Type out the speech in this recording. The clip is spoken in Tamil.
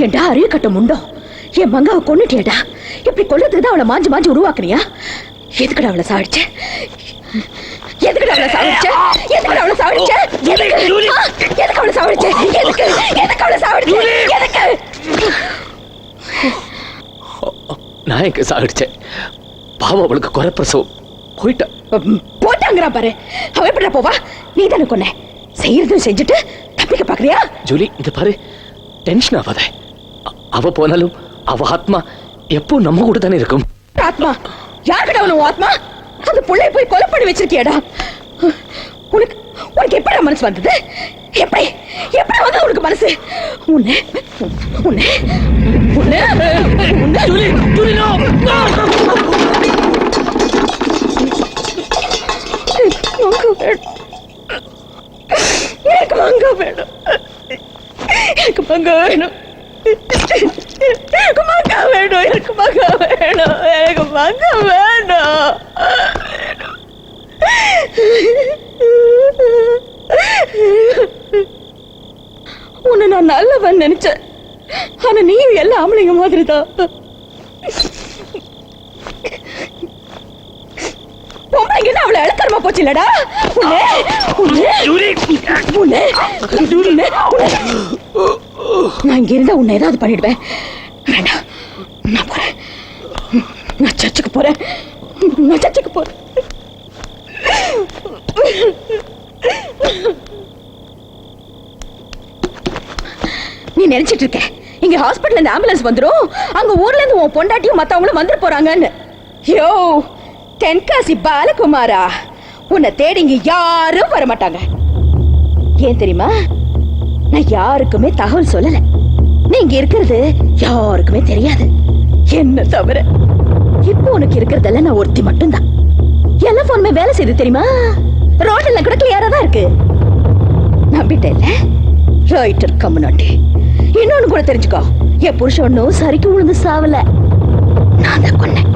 ஏண்டா அறிய கட்டம் உண்டோ என் மங்காவை கொன்னுட்டியடா? இப்படி கொல்றதுக்கு தான் அவளை மாஞ்சு மாஞ்சு உருவாக்குனியா? எதுக்குடா அவளை சாடிச்ச எதுக்குடா அவளை சாவடிச்ச எதுக்குடா அவளை சாவடிச்ச எதுக்கு? எதுக்கு அவளை சாவடிச்ச எதுக்கு? எதுக்கு அவளை சாவடிச்ச எதுக்கு? நான் எங்க சாகிடுச்சேன் பாவம் அவளுக்கு குறைப்பிரசவம் போயிட்டேன் ம், போட்டாங்கிறா பாரு. அவ எப்படிடா போவா? நீ தானே கொன்ன. செய்யறதும் செஞ்சுட்டு தப்பிக்க பாக்குறியா? ஜூலி இந்த பாரு. டென்ஷன் ஆகாத அவ போனாலும் அவ ஆத்மா எப்போ நம்ம கூட தானே இருக்கும் ஆத்மா யாருக்கிட்ட அவனு ஆத்மா அந்த பிள்ளைய போய் கொலை பண்ணி வச்சிருக்கியடா உனக்கு உனக்கு எப்படி மனசு வந்தது எப்படி எப்படி வந்தது உனக்கு மனசு உன்னை உன்னை உன்னை உன்னை ஜூலி ஜூலி நோ மங்க வேணும் எனக்கு மங்க வேணும். எனக்கு மங்க வேணும் எனக்கு மங்க வேணும் எனக்கு மங்க வேணும். உன்னை நான் நல்லவன் நினைச்சேன். ஆனா நீயும் எல்லா ஆம்பளைங்க மாதிரி தான் பொம்பளைங்கன்னா அவளை இழக்கறமா போச்சு இல்லடா உன்னை உன்னை உன்னை உன்னை. நான் இங்க இருந்தா உன்னை ஏதாவது பண்ணிடுவேன். வேண்டாம் நான் போறேன். நான் சர்ச்சுக்கு போறேன். நான் சர்ச்சுக்கு போறேன். நீ நினைச்சிட்டு இருக்க. இங்க ஹாஸ்பிட்டல் இருந்து ஆம்புலன்ஸ் வந்துடும் அங்க ஊர்ல இருந்து உன் பொண்டாட்டியும் மத்தவங்களும் வந்துட்டு போறாங்கன்னு. யோ தென்காசி பாலகுமாரா. உன்னை தேடிங்க யாரும் வர மாட்டாங்க ஏன் தெரியுமா? நான் யாருக்குமே தகவல் சொல்லல. நீ இங்க இருக்கிறது யாருக்குமே தெரியாது. என்ன தவிர இப்போ உனக்கு இருக்கிறதெல்லாம் நான் ஒருத்தி மட்டும்தான். எல்லா போனுமே வேலை செய்யுது தெரியுமா? ரோடெல்லாம் கூட கிளியரா தான் இருக்கு. நம்பிட்டேன் ரைட்டர் கம்முனாட்டி இன்னொன்னு கூட தெரிஞ்சுக்கோ. என் புருஷன் ஒன்னும் சரிக்கு உழுந்து சாவல. நான் தான் கொன்னேன்.